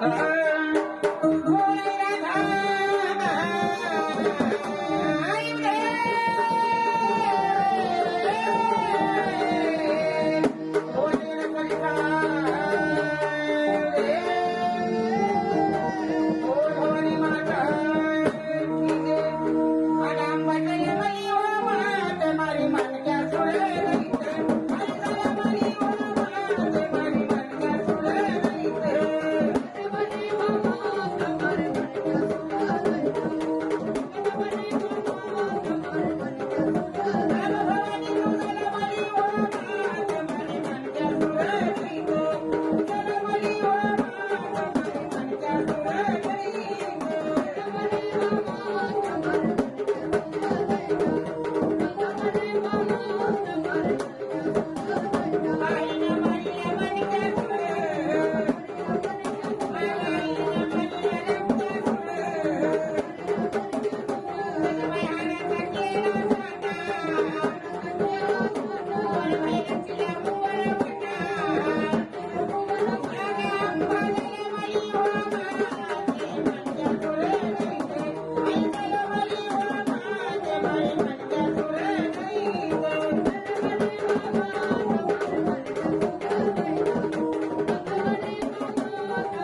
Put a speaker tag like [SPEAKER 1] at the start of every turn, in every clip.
[SPEAKER 1] Bye.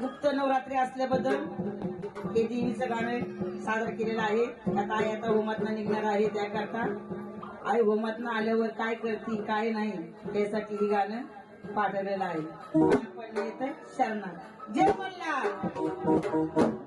[SPEAKER 1] गुप्त नवरात्री असल्याबद्दल हे देवीचं गाणं सादर केलेलं आहे. त्यात आई आता होमातनं निघणार आहे त्याकरता. आई होमातनं आल्यावर काय करते काय नाही त्यासाठी हे गाणं पाठवलेलं आहे. तर शरणा जय मल्हार!